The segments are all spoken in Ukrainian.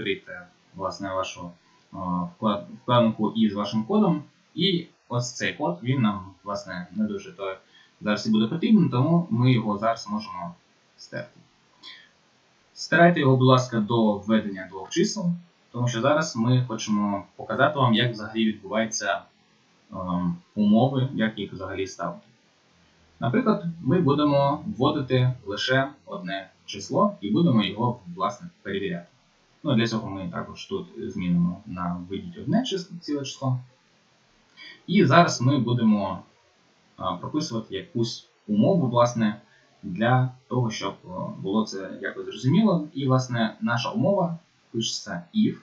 відкрийте власне вашу вкладинку із вашим кодом. І ось цей код він нам власне не дуже то зараз і буде потрібен, тому ми його зараз можемо стерти. Стирайте його, будь ласка, до введення двох чисел, тому що зараз ми хочемо показати вам, як взагалі відбуваються ем, умови, як їх взагалі ставити. Наприклад, ми будемо вводити лише одне число і будемо його власне перевіряти. Ну, для цього ми також тут змінимо на введіть одне ціле число. І зараз ми будемо прописувати якусь умову, власне, для того, щоб було це якось зрозуміло. І, власне, наша умова пишеться if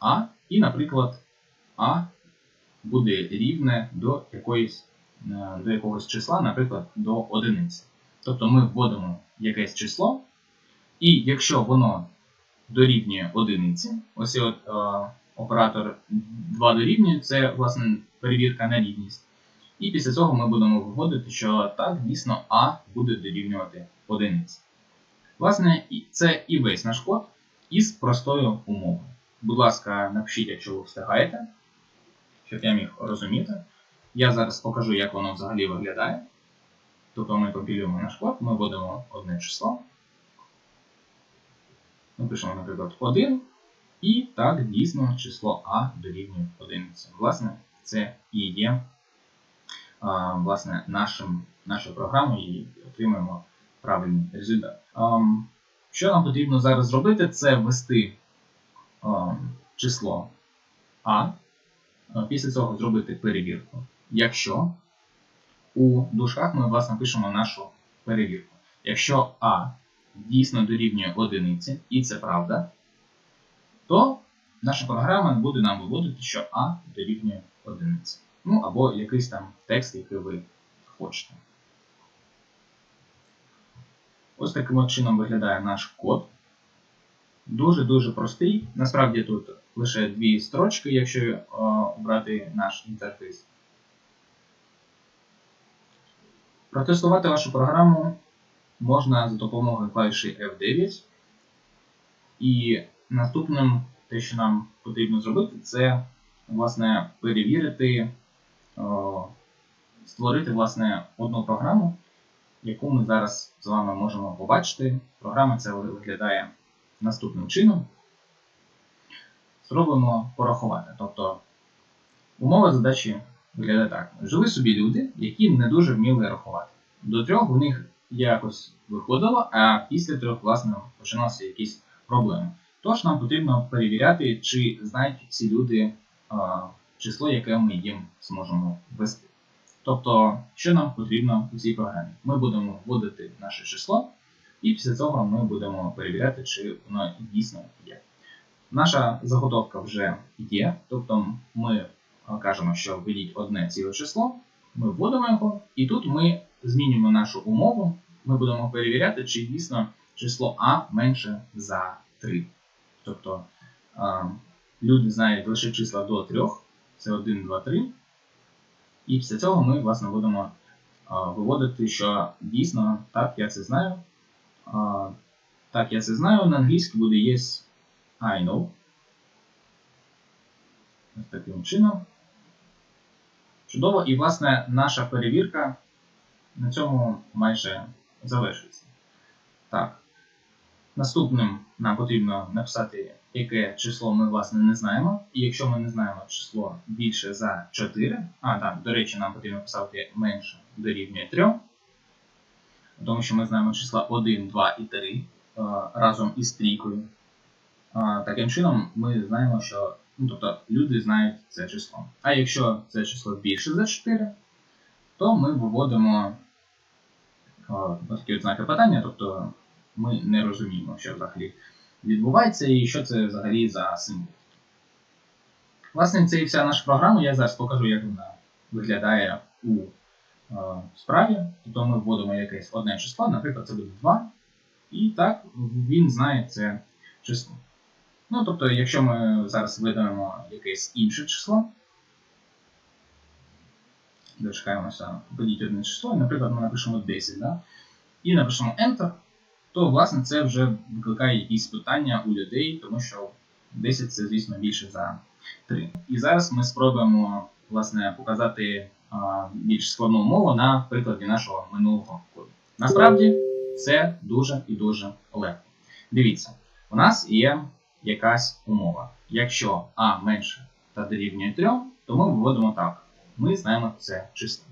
a, і, наприклад, a буде рівне до якоїсь е, до якогось числа, наприклад, до одиниці. Тобто ми вводимо якесь число, і якщо воно дорівнює одиниці, ось от, е, оператор 2 дорівнює, це власне перевірка на рівність. І після цього ми будемо виводити, що так, дійсно А буде дорівнювати одиниці. Власне, це і весь наш код із простою умовою. Будь ласка, напишіть, якщо ви встигаєте, щоб я міг розуміти. Я зараз покажу, як воно взагалі виглядає. Тобто ми компілюємо наш код, ми вводимо одне число. Ми пишемо, наприклад, 1. І так, дійсно, число А дорівнює 11. Власне, це і є а, власне, нашим, нашою програмою і отримаємо правильний результат. Що нам потрібно зараз зробити, це ввести число А. А Після цього зробити перевірку. Якщо у дужках ми власне пишемо нашу перевірку. Якщо А дійсно дорівнює одиниці, і це правда, то наша програма буде нам виводити, що А дорівнює одиниці. Ну або якийсь там текст, який ви хочете. Ось таким чином виглядає наш код. Дуже-дуже простий. Насправді тут лише дві строчки, якщо е, обрати наш інтерфейс. Протестувати вашу програму можна за допомогою клавіші F9. І наступним, те, що нам потрібно зробити, це власне перевірити, створити власне одну програму, яку ми зараз з вами можемо побачити. Програма ця виглядає наступним чином. Зробимо порахувати. Тобто умова задачі виглядає так. Жили собі люди, які не дуже вміли рахувати. До трьох в них якось виходило, а після трьох, власне, починалися якісь проблеми. Тож нам потрібно перевіряти, чи знають ці люди а, число, яке ми їм зможемо ввести. Тобто, що нам потрібно у цій програмі? Ми будемо вводити наше число, і після цього ми будемо перевіряти, чи воно дійсно є. Наша заготовка вже є, тобто ми кажемо, що введіть одне ціле число, ми вводимо його, і тут ми змінюємо нашу умову. Ми будемо перевіряти, чи дійсно число А менше за 3. Тобто люди знають лише числа до 3, це 1, 2, 3. І після цього ми, власне, будемо виводити, що дійсно так, я це знаю. Так, я це знаю. На англійській буде yes, I know. Ось таким чином. Чудово. І, власне, наша перевірка на цьому майже завершується. Так. Наступним нам потрібно написати, яке число ми, власне, не знаємо. І якщо ми не знаємо число більше за 4, а так, до речі, нам потрібно писати менше дорівнює 3, тому що ми знаємо числа 1, 2 і 3 е, разом із трійкою. Таким чином, ми знаємо, що ну, тобто, люди знають це число. А якщо це число більше за 4, то ми виводимо такі от знаки питання, тобто ми не розуміємо, що взагалі відбувається і що це взагалі за символ. Власне, це і вся наша програма. Я зараз покажу, як вона виглядає у е, справі. Тобто ми вводимо якесь одне число, наприклад, це буде 2. І так він знає це число. Ну, тобто, якщо ми зараз видамо якесь інше число, дочекаємося, введіть одне число, і, наприклад, ми напишемо 10, да? і напишемо Enter, то, власне, це вже викликає якісь питання у людей, тому що 10 це, звісно, більше за 3. І зараз ми спробуємо власне, показати а, більш складну умову на прикладі нашого минулого коду. Насправді це дуже і дуже легко. Дивіться, у нас є якась умова. Якщо а менше та дорівнює 3, то ми виводимо так. Ми знаємо це число.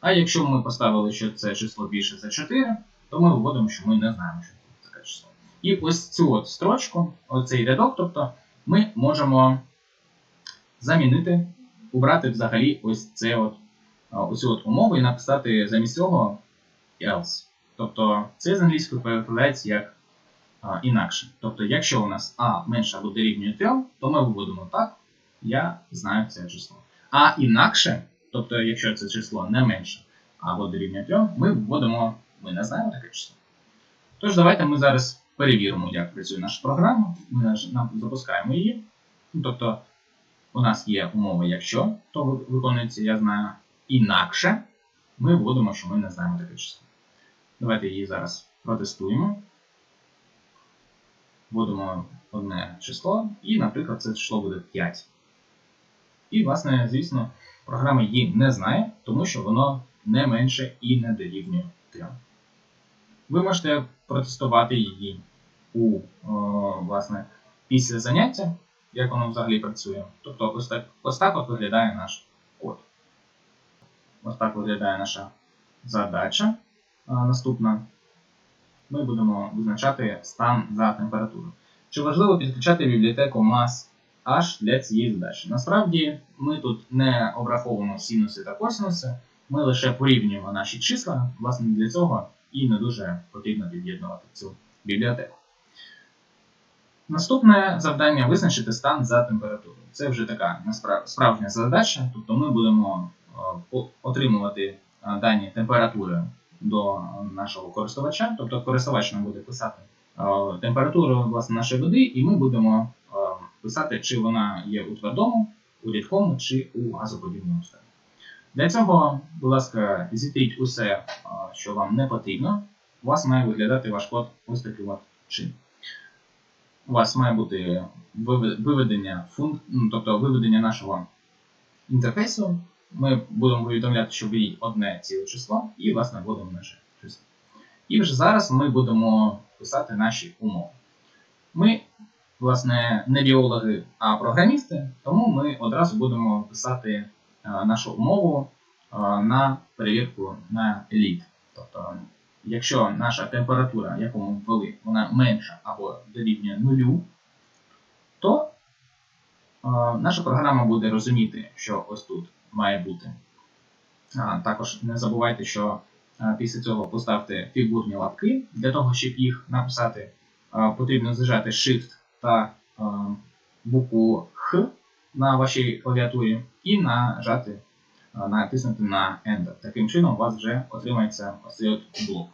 А якщо ми поставили, що це число більше за 4, то ми виводимо, що ми не знаємо, що це таке число. І ось цю от строчку, оцей рядок, тобто ми можемо замінити, убрати взагалі ось це от, оцю от умову і написати замість цього else. Тобто це з англійською перекладається як а, інакше. Тобто, якщо у нас А менше або дорівнює 3, то ми виводимо так, я знаю це число. А інакше, тобто, якщо це число не менше або дорівнює 3, ми вводимо, ми не знаємо таке число. Тож, давайте ми зараз перевіримо, як працює наша програма. Ми запускаємо її. Ну, Тобто, у нас є умова, якщо то виконується, я знаю, інакше, ми вводимо, що ми не знаємо таке число. Давайте її зараз протестуємо. Вводимо одне число, і, наприклад, це число буде 5. І, власне, звісно, програма її не знає, тому що воно не менше і не дорівнює 3. Ви можете протестувати її у, о, власне, після заняття, як воно взагалі працює. Тобто ось так, ось так от виглядає наш код. Ось так виглядає наша задача. А, наступна. Ми будемо визначати стан за температурою. Чи важливо підключати бібліотеку mass-h для цієї задачі? Насправді ми тут не обраховуємо синуси та косинуси, ми лише порівнюємо наші числа. Власне, для цього і не дуже потрібно під'єднувати цю бібліотеку. Наступне завдання визначити стан за температурою. Це вже така справжня задача, тобто ми будемо е, отримувати е, дані температури до нашого користувача, тобто користувач нам буде писати е, температуру власне, нашої води, і ми будемо писати, чи вона є у твердому, у рідкому чи у газоподібному стані. Для цього, будь ласка, зітріть усе, що вам не потрібно. У вас має виглядати ваш код ось таким от чином. У вас має бути виведення функ... ну, тобто виведення нашого інтерфейсу. Ми будемо повідомляти, що введіть одне ціле число, і, власне, вводимо наше число. І вже зараз ми будемо писати наші умови. Ми, власне, не біологи, а програмісти, тому ми одразу будемо писати е, нашу умову е, на перевірку на еліт. Тобто, якщо наша температура, яку ми ввели, вона менша або дорівнює нулю, то е, наша програма буде розуміти, що ось тут має бути. Також не забувайте, що після цього поставте фігурні лапки. Для того, щоб їх написати, потрібно зажати Shift та букву Х на вашій клавіатурі і нажати, натиснути на Enter. Таким чином у вас вже отримається ось цей блок.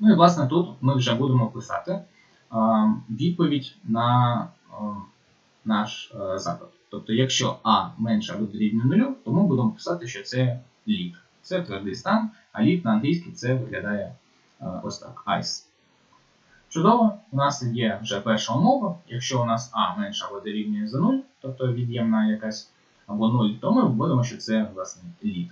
Ну і власне тут ми вже будемо писати відповідь на наш е, запит. Тобто, якщо А менше або дорівнює нулю, то ми будемо писати, що це лід. Це твердий стан, а лід на англійській це виглядає е, ось так: ice. Чудово, у нас є вже перша умова. Якщо у нас А менше або дорівнює за 0, тобто від'ємна якась або 0, то ми вводимо, що це власне лід.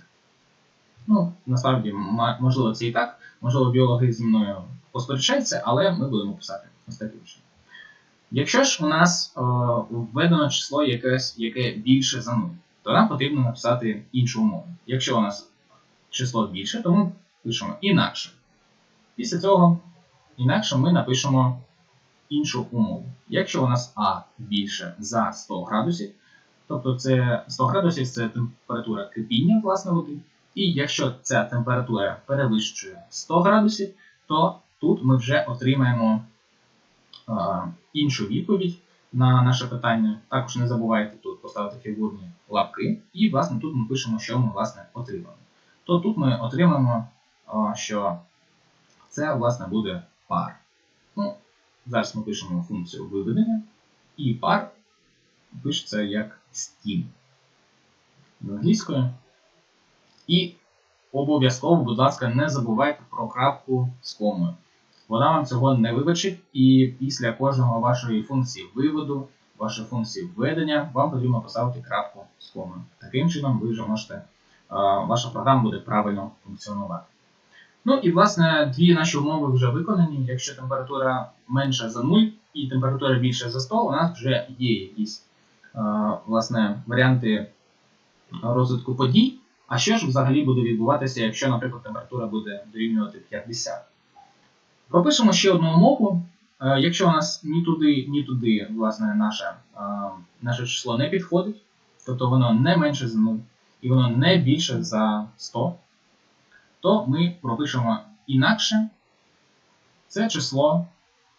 Ну, насправді, можливо, це і так. Можливо, біологи зі мною посперечаються, але ми будемо писати ось таким. Якщо ж у нас е, введено число якесь, яке більше за 0, то нам потрібно написати іншу умову. Якщо у нас число більше, то ми пишемо інакше. Після цього інакше ми напишемо іншу умову. Якщо у нас А більше за 100 градусів, тобто це 100 градусів це температура кипіння власне води. І якщо ця температура перевищує 100 градусів, то тут ми вже отримаємо е, іншу відповідь на наше питання. Також не забувайте тут поставити фігурні лапки, і власне тут ми пишемо, що ми власне отримаємо. То тут ми отримаємо, е, що це власне буде пар. Ну, зараз ми пишемо функцію виведення, і пар пишеться як steam англійською. І обов'язково, будь ласка, не забувайте про крапку з комою. Вона вам цього не вибачить, і після кожного вашої функції виводу вашої функції введення, вам потрібно поставити крапку з комою. Таким чином ви вже можете, ваша програма буде правильно функціонувати. Ну і власне дві наші умови вже виконані. Якщо температура менша за 0 і температура більша за 100, у нас вже є якісь е, власне, варіанти розвитку подій. А що ж взагалі буде відбуватися, якщо, наприклад, температура буде дорівнювати 50? Пропишемо ще одну умову. Е, Якщо у нас ні туди, ні туди власне, наше, наше число не підходить, тобто воно не менше за 0 і воно не більше за 100, то ми пропишемо інакше це число,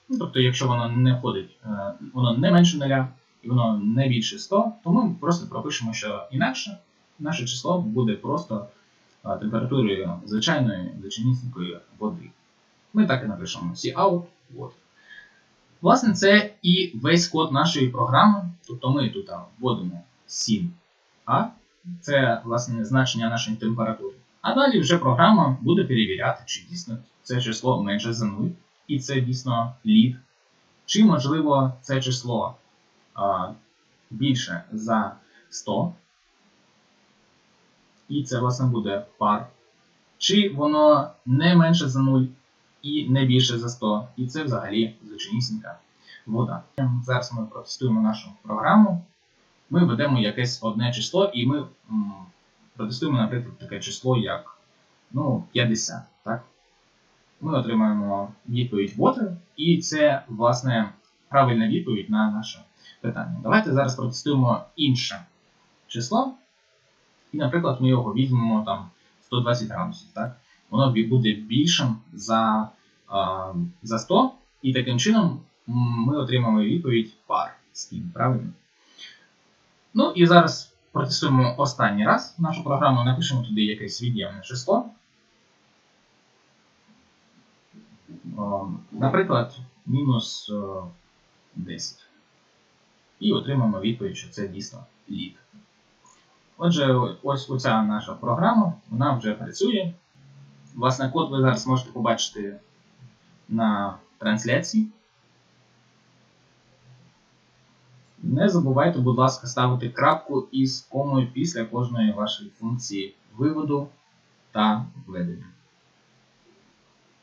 ну, тобто, якщо воно не входить, е, воно не менше 0 і воно не більше 100, то ми просто пропишемо, що інакше наше число буде просто е, температурою звичайної звичайнісінької води. Ми так і напишемо Cout water. Власне, це і весь код нашої програми. Тобто ми тут вводимо 7А, це власне значення нашої температури. А далі вже програма буде перевіряти, чи дійсно це число менше за 0, і це дійсно лід. Чи, можливо, це число а, більше за 100, і це, власне, буде пар. Чи воно не менше за 0 і не більше за 100, і це взагалі звичайнісінька вода. Зараз ми протестуємо нашу програму. Ми введемо якесь одне число, і ми протестуємо, наприклад, таке число, як ну, 50. Так? Ми отримаємо відповідь water, і це, власне, правильна відповідь на наше питання. Давайте зараз протестуємо інше число. І, наприклад, ми його візьмемо там 120 градусів. Так? Воно буде більшим за, за 100, і таким чином ми отримаємо відповідь par steam, правильно? Ну і зараз протестуємо останній раз нашу програму, напишемо туди якесь від'ємне число. Наприклад, мінус 10. І отримаємо відповідь, що це дійсно лід. Отже, ось оця наша програма, вона вже працює. Власне, код ви зараз можете побачити на трансляції. Не забувайте, будь ласка, ставити крапку із комою після кожної вашої функції виводу та введення.